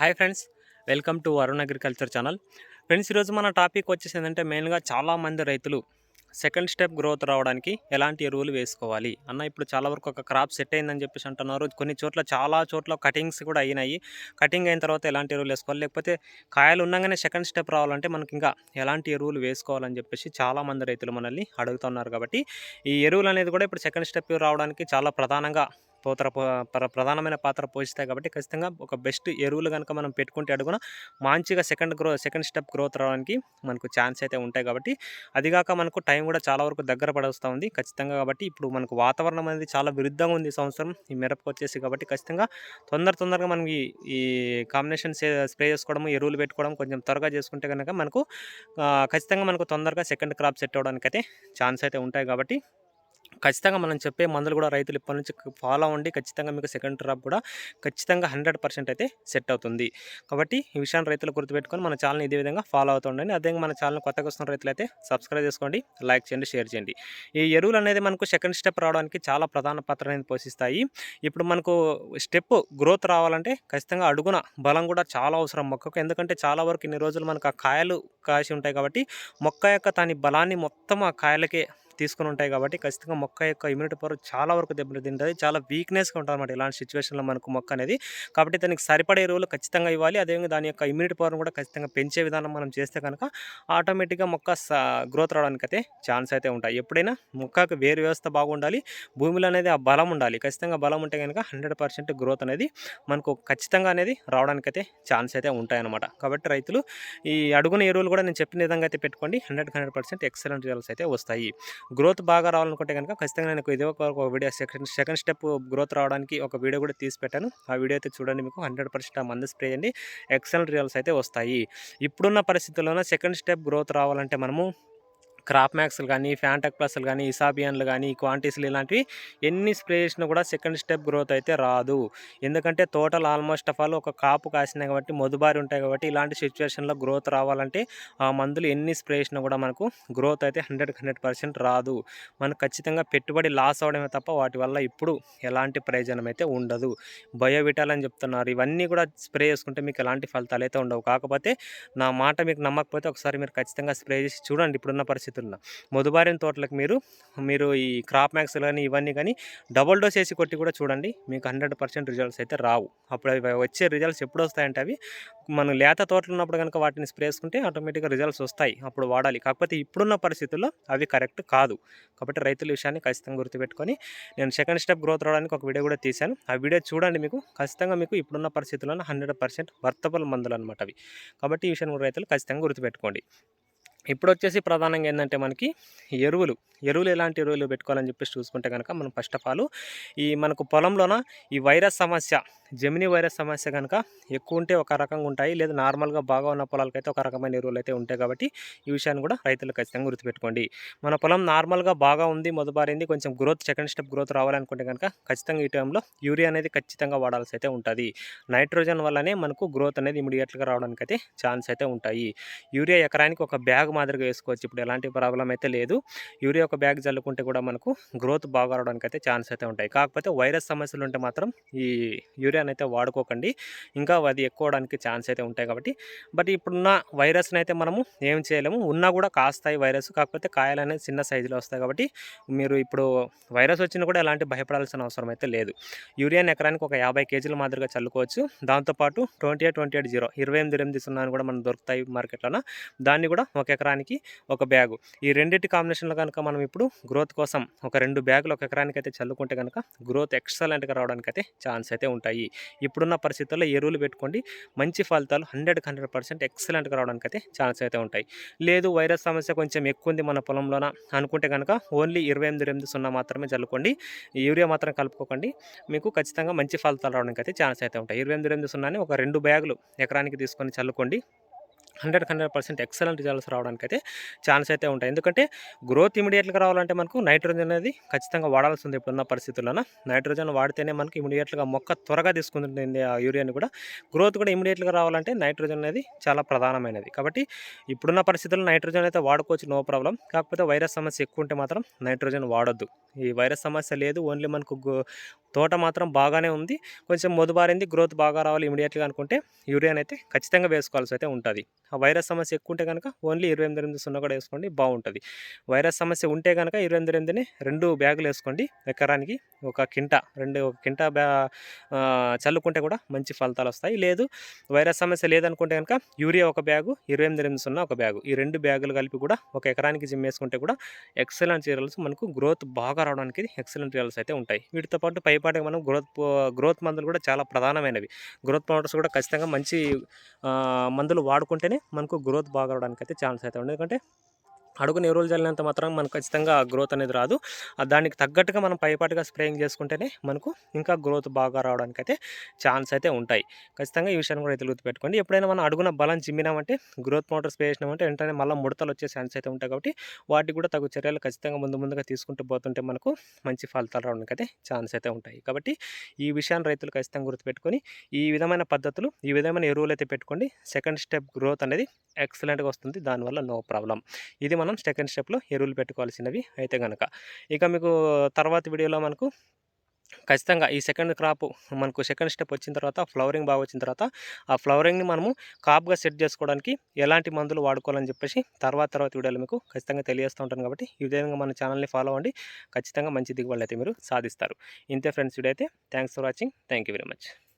Hi friends welcome to Arun agriculture channel. Friends ఈరోజు మన topic వచ్చేసి ఏంటంటే మెయిన్గా చాలామంది రైతులు సెకండ్ స్టెప్ గ్రోత్ రావడానికి ఎలాంటి ఎరువులు వేసుకోవాలి? అన్న ఇప్పుడు చాలా వరకు ఒక క్రాప్ సెట్ అయిందని చెప్పేసి అంటున్నారు. కొన్ని చోట్ల చాలా చోట్ల కటింగ్స్ కూడా అయినాయి. కటింగ్ అయిన తర్వాత ఎలాంటి ఎరువులు వేసుకోవాలి? లేకపోతే కాయలు ఉండగానే సెకండ్ స్టెప్ రావాలంటే మనకి ఇంకా ఎలాంటి ఎరువులు వేసుకోవాలని చెప్పేసి చాలామంది రైతులు మనల్ని అడుగుతున్నారు. కాబట్టి ఈ ఎరువులు అనేది కూడా ఇప్పుడు సెకండ్ స్టెప్ రావడానికి చాలా ప్రధానంగా పోతర ప్రధానమైన పాత్ర పోషిస్తాయి కాబట్టి ఖచ్చితంగా ఒక బెస్ట్ ఎరువులు కనుక మనం పెట్టుకుంటే అడుగున మంచిగా second grow second step growth రావడానికి మనకు ఛాన్స్ అయితే ఉంటాయి కాబట్టి అదిగాక మనకు టైం కూడా చాలా వరకు దగ్గర పడొస్తూ ఉంది. ఖచ్చితంగా కాబట్టి ఇప్పుడు మనకు వాతావరణం అనేది చాలా విరుద్ధంగా ఉంది సంవత్సరం. ఈ మిరపకు వచ్చేసి కాబట్టి ఖచ్చితంగా తొందర తొందరగా మనం ఈ కాంబినేషన్ స్ప్రే చేసుకోవడం ఎరువులు పెట్టుకోవడం కొంచెం త్వరగా చేసుకుంటే కనుక మనకు ఖచ్చితంగా మనకు తొందరగా సెకండ్ క్రాప్ సెట్ అవ్వడానికి అయితే ఛాన్స్ అయితే ఉంటాయి కాబట్టి ఖచ్చితంగా మనం చెప్పే మందులు కూడా రైతులు ఇప్పటి నుంచి ఫాలో అవ్వండి. ఖచ్చితంగా మీకు సెకండ్ క్రాప్ కూడా ఖచ్చితంగా హండ్రెడ్ పర్సెంట్ అయితే సెట్ అవుతుంది. కాబట్టి ఈ విషయాన్ని రైతులు గుర్తుపెట్టుకొని మన ఛానల్ ఇదే విధంగా ఫాలో అవుతుండండి అదేవిధంగా మన ఛానల్ కొత్తగా వస్తున్న రైతులు అయితే సబ్స్క్రైబ్ చేసుకోండి లైక్ చేయండి షేర్ చేయండి. ఈ ఎరువులు అనేది మనకు సెకండ్ స్టెప్ రావడానికి చాలా ప్రధాన పాత్ర అనేది పోషిస్తాయి. ఇప్పుడు మనకు స్టెప్ గ్రోత్ రావాలంటే ఖచ్చితంగా అడుగున బలం కూడా చాలా అవసరం మొక్కకు. ఎందుకంటే చాలా వరకు ఇన్ని రోజులు మనకు ఆ కాయలు కాసి ఉంటాయి కాబట్టి మొక్క యొక్క దాని బలాన్ని మొత్తం ఆ కాయలకే తీసుకుని ఉంటాయి కాబట్టి ఖచ్చితంగా మొక్క యొక్క ఇమ్యూనిటీ పవర్ చాలా వరకు దెబ్బతింటుంది. చాలా వీక్నెస్గా ఉంటుంది అనమాట ఇలాంటి సిచ్యువేషన్లో మనకు మొక్క అనేది. కాబట్టి దానికి సరిపడే ఎరువులు ఖచ్చితంగా ఇవ్వాలి. అదేవిధంగా దాని యొక్క ఇమ్యూనిటీ పవర్ కూడా ఖచ్చితంగా పెంచే విధానం మనం చేస్తే కనుక ఆటోమేటిక్గా మొక్క గ్రోత్ రావడానికి అయితే ఛాన్స్ అయితే ఉంటాయి. ఎప్పుడైనా మొక్కకు వేరు వ్యవస్థ బాగుండాలి. భూమిలో అనేది ఆ బలం ఉండాలి. ఖచ్చితంగా బలం ఉంటే కనుక హండ్రెడ్ పర్సెంట్ గ్రోత్ అనేది మనకు ఖచ్చితంగా అనేది రావడానికి అయితే ఛాన్స్ అయితే ఉంటాయి అనమాట కాబట్టి రైతులు ఈ అడుగున ఎరువులు కూడా నేను చెప్పిన విధంగా అయితే పెట్టుకోండి. Hundred hundred percent excellent results అయితే వస్తాయి. గ్రోత్ బాగా రావాలనుకుంటే కనుక ఖచ్చితంగా నేను ఇదే ఒక video second second step growth రావడానికి ఒక వీడియో కూడా తీసి పెట్టాను. ఆ వీడియో అయితే చూడండి మీకు హండ్రెడ్ పర్సెంట్ ఆ మందు స్ప్రే చేయండి. ఎక్సలెంట్ రిజల్ట్స్ అయితే వస్తాయి. ఇప్పుడున్న పరిస్థితుల్లోనే సెకండ్ స్టెప్ గ్రోత్ రావాలంటే మనము క్రాప్ మ్యాక్స్లు కానీ ఫ్యాంటక్ ప్లస్లు కానీ ఇసాబియన్లు కానీ క్వాంటిటీస్లు ఇలాంటివి ఎన్ని స్ప్రే చేసినా కూడా సెకండ్ స్టెప్ గ్రోత్ అయితే రాదు. ఎందుకంటే టోటల్ ఆల్మోస్ట్ ఆఫ్ ఆల్ ఒక కాపు కాసినాయి కాబట్టి మొదుబారి ఉంటాయి కాబట్టి ఇలాంటి సిచ్యువేషన్లో గ్రోత్ రావాలంటే ఆ మందులు ఎన్ని స్ప్రే చేసినా కూడా మనకు గ్రోత్ అయితే హండ్రెడ్ హండ్రెడ్ పర్సెంట్ రాదు. మనకు ఖచ్చితంగా పెట్టుబడి లాస్ అవడమే తప్ప వాటి వల్ల ఇప్పుడు ఎలాంటి ప్రయోజనం అయితే ఉండదు. బయోవిటాల్ అని చెప్తున్నారు. ఇవన్నీ కూడా స్ప్రే చేసుకుంటే మీకు ఎలాంటి ఫలితాలు అయితే ఉండవు. కాకపోతే నా మాట మీకు నమ్మకపోతే ఒకసారి మీరు ఖచ్చితంగా స్ప్రే చేసి చూడండి. ఇప్పుడున్న పరిస్థితి పరిస్థితుల్లో. మధుబారిన తోటలకు మీరు మీరు ఈ క్రాప్ మ్యాక్స్ కానీ ఇవన్నీ కానీ డబుల్ డోస్ వేసి కొట్టి కూడా చూడండి. మీకు హండ్రెడ్ పర్సెంట్ రిజల్ట్స్ అయితే రావు. అప్పుడు అవి వచ్చే రిజల్ట్స్ ఎప్పుడు వస్తాయంటే అవి మనం లేత తోటలు ఉన్నప్పుడు కనుక వాటిని స్ప్రే చేసుకుంటే ఆటోమేటిక్గా రిజల్ట్స్ వస్తాయి. అప్పుడు వాడాలి. కాకపోతే ఇప్పుడున్న పరిస్థితుల్లో అవి కరెక్ట్ కాదు. కాబట్టి రైతుల విషయాన్ని ఖచ్చితంగా గుర్తుపెట్టుకొని నేను సెకండ్ స్టెప్ గ్రోత్ రావడానికి ఒక వీడియో కూడా తీశాను. ఆ వీడియో చూడండి మీకు. ఖచ్చితంగా మీకు ఇప్పుడున్న పరిస్థితుల్లో హండ్రెడ్ పర్సెంట్ వర్తబుల్ మందులు అనమాట అవి. కాబట్టి ఈ విషయాన్ని కూడా రైతులు ఖచ్చితంగా గుర్తుపెట్టుకోండి. ఇప్పుడు వచ్చేసి ప్రధానంగా ఏంటంటే మనకి ఎరువులు. ఎరువులు ఎలాంటి ఎరువులు పెట్టుకోవాలని చెప్పేసి చూసుకుంటే కనుక మనం ఫస్ట్ ఆఫ్ ఆల్ ఈ మనకు పొలంలోన ఈ వైరస్ సమస్య జమిని వైరస్ సమస్య కనుక ఎక్కువ ఉంటే ఒక రకంగా ఉంటాయి. లేదా నార్మల్గా బాగా ఉన్న పొలాలకైతే ఒక రకమైన ఎరువులు అయితే ఉంటాయి కాబట్టి ఈ విషయాన్ని కూడా రైతులు ఖచ్చితంగా గుర్తుపెట్టుకోండి. మన పొలం నార్మల్గా బాగా ఉంది మొదబారింది కొంచెం గ్రోత్ సెకండ్ స్టెప్ గ్రోత్ రావాలనుకుంటే కనుక ఖచ్చితంగా ఈ టైంలో యూరియా అనేది ఖచ్చితంగా వాడాల్సి అయితే ఉంటుంది. నైట్రోజన్ వల్లనే మనకు గ్రోత్ అనేది ఇమీడియట్గా రావడానికి అయితే ఛాన్స్ అయితే ఉంటాయి. యూరియా ఎకరానికి ఒక బ్యాగ్ మాదిరిగా వేసుకోవచ్చు. ఇప్పుడు ఎలాంటి ప్రాబ్లం అయితే లేదు. యూరియా ఒక బ్యాగ్ చల్లుకుంటే కూడా మనకు గ్రోత్ బాగా రావడానికి అయితే ఛాన్స్ అయితే ఉంటాయి. కాకపోతే వైరస్ సమస్యలు ఉంటే మాత్రం ఈ యూరియాని అయితే వాడుకోకండి. ఇంకా అది ఎక్కువడానికి ఛాన్స్ అయితే ఉంటాయి కాబట్టి. బట్ ఇప్పుడున్న వైరస్ని అయితే మనము ఏం చేయలేము. ఉన్నా కూడా కాస్తాయి వైరస్ కాకపోతే కాయలు అనేది చిన్న సైజులో వస్తాయి కాబట్టి మీరు ఇప్పుడు వైరస్ వచ్చినా కూడా ఎలాంటి భయపడాల్సిన అవసరం అయితే లేదు. యూరియాని ఎకరానికి ఒక యాభై కేజీల మాదిరిగా చల్లుకోవచ్చు. దాంతోపాటు twenty eight twenty eight zero ఇరవై ఎనిమిది ఎనిమిది సున్నాను కూడా మనం దొరుకుతాయి మార్కెట్లోన దాన్ని కూడా ఒక ఎకరానికి ఒక బ్యాగు. ఈ రెండింటి కాంబినేషన్లో కనుక మనం ఇప్పుడు గ్రోత్ కోసం ఒక రెండు బ్యాగులు ఒక ఎకరానికి అయితే చల్లుకుంటే కనుక గ్రోత్ ఎక్సలెంట్గా రావడానికి అయితే ఛాన్స్ అయితే ఉంటాయి. ఇప్పుడున్న పరిస్థితుల్లో ఎరువులు పెట్టుకోండి. మంచి ఫలితాలు హండ్రెడ్కి హండ్రెడ్ పర్సెంట్ ఎక్సలెంట్గా రావడానికి అయితే ఛాన్స్ అయితే ఉంటాయి. లేదు వైరస్ సమస్య కొంచెం ఎక్కువ ఉంది మన పొలంలోన అనుకుంటే కనుక ఓన్లీ ఇరవై ఎనిమిది ఎనిమిది సున్నా మాత్రమే చల్లుకోండి. యూరియా మాత్రం కలుపుకోకండి. మీకు ఖచ్చితంగా మంచి ఫలితాలు రావడానికి అయితే ఛాన్స్ అయితే ఉంటాయి. ఇరవై ఎనిమిది ఎనిమిది సున్నాని ఒక రెండు బ్యాగులు ఎకరానికి తీసుకొని చల్లుకోండి. Hundred hundred percent excellent results రావడానికి అయితే ఛాన్స్ అయితే ఉంటాయి. ఎందుకంటే గ్రోత్ ఇమీడియట్గా రావాలంటే మనకు నైట్రోజన్ అనేది ఖచ్చితంగా వాడాల్సి ఉంది ఇప్పుడున్న పరిస్థితుల్లోన. నైట్రోజన్ వాడితేనే మనకి ఇమీడియట్గా మొక్క త్వరగా తీసుకుంటుంది ఆ యూరియాని కూడా. గ్రోత్ కూడా ఇమీడియట్గా రావాలంటే నైట్రోజన్ అనేది చాలా ప్రధానమైనది. కాబట్టి ఇప్పుడున్న పరిస్థితుల్లో నైట్రోజన్ అయితే వాడుకోవచ్చు నో ప్రాబ్లం కాకపోతే వైరస్ సమస్య ఎక్కువ ఉంటే మాత్రం నైట్రోజన్ వాడొద్దు. ఈ వైరస్ సమస్య లేదు ఓన్లీ మనకు తోట మాత్రం బాగానే ఉంది. కొంచెం మొదుబారింది గ్రోత్ బాగా రావాలి ఇమీడియట్గా అనుకుంటే యూరియాని అయితే ఖచ్చితంగా వేసుకోవాల్సి అయితే ఉంటుంది. వైరస్ సమస్య ఎక్కువ ఉంటే కనుక ఓన్లీ ఇరవై ఎనిమిది ఎనిమిది సున్నా కూడా వేసుకోండి బాగుంటుంది వైరస్ సమస్య ఉంటే కనుక ఇరవై ఎనిమిది ఎనిమిదిని రెండు బ్యాగులు వేసుకోండి ఎకరానికి ఒక కింట రెండు ఒక కింట బ్యా చల్లుకుంటే కూడా మంచి ఫలితాలు వస్తాయి లేదు వైరస్ సమస్య లేదనుకుంటే కనుక యూరియా ఒక బ్యాగు ఇరవై ఎనిమిది ఎనిమిది సున్నా ఒక బ్యాగు. ఈ రెండు బ్యాగులు కలిపి కూడా ఒక ఎకరానికి జిమ్ వేసుకుంటే కూడా ఎక్సలెంట్ రిజల్ట్స్ మనకు గ్రోత్ బాగా రావడానికి ఎక్సలెంట్ రిజల్ట్స్ అయితే ఉంటాయి. వీటితో పాటు పైపాటికి మనం గ్రోత్ గ్రోత్ మందులు కూడా చాలా ప్రధానమైనవి. గ్రోత్ పౌడర్స్ కూడా ఖచ్చితంగా మంచి మందులు వాడుకుంటేనే మనకు గ్రోత్ బాగా రావడానికి అయితే ఛాన్స్ అయితే ఉండదు ఎందుకంటే అడుగు ఎరువులు చల్లినంత మాత్రం మనకు ఖచ్చితంగా గ్రోత్ అనేది రాదు. ఆ దానికి తగ్గట్టుగా మనం పైపాటుగా స్ప్రేయింగ్ చేసుకుంటేనే మనకు ఇంకా గ్రోత్ బాగా రావడానికి అయితే ఛాన్స్ అయితే ఉంటాయి. ఖచ్చితంగా ఈ విషయాన్ని కూడా అయితే గుర్తుపెట్టుకోండి. ఎప్పుడైనా మనం అడుగున బలం చిమ్మినామంటే గ్రోత్ మోటార్ స్ప్రే చేసినామంటే వెంటనే మళ్ళీ ముడతలు వచ్చే ఛాన్స్ అయితే ఉంటాయి కాబట్టి వాటికి కూడా తగు చర్యలు ఖచ్చితంగా ముందు ముందుగా తీసుకుంటూ పోతుంటే మనకు మంచి ఫలితాలు రావడానికి అయితే ఛాన్స్ అయితే ఉంటాయి. కాబట్టి ఈ విషయాన్ని రైతులు ఖచ్చితంగా గుర్తుపెట్టుకొని ఈ విధమైన పద్ధతులు ఈ విధమైన ఎరువులు అయితే పెట్టుకోండి. సెకండ్ స్టెప్ గ్రోత్ అనేది ఎక్సలెంట్గా వస్తుంది. దానివల్ల నో ప్రాబ్లం ఇది మనం సెకండ్ స్టెప్లో ఎరువులు పెట్టుకోవాల్సినవి అయితే కనుక ఇక మీకు తర్వాత వీడియోలో మనకు ఖచ్చితంగా ఈ సెకండ్ క్రాప్ మనకు సెకండ్ స్టెప్ వచ్చిన తర్వాత ఫ్లవరింగ్ బాగా వచ్చిన తర్వాత ఆ ఫ్లవరింగ్ని మనము కాప్గా సెట్ చేసుకోవడానికి ఎలాంటి మందులు వాడుకోవాలని చెప్పేసి తర్వాత తర్వాత వీడియోలో మీకు ఖచ్చితంగా తెలియజేస్తూ ఉంటాను కాబట్టి ఈ విధంగా మన ఛానల్ని ఫాలో అవ్వండి. ఖచ్చితంగా మంచి దిగుబడులు అయితే మీరు సాధిస్తారు. ఇంతే ఫ్రెండ్స్ వీడియో అయితే thanks for watching. Thank you very much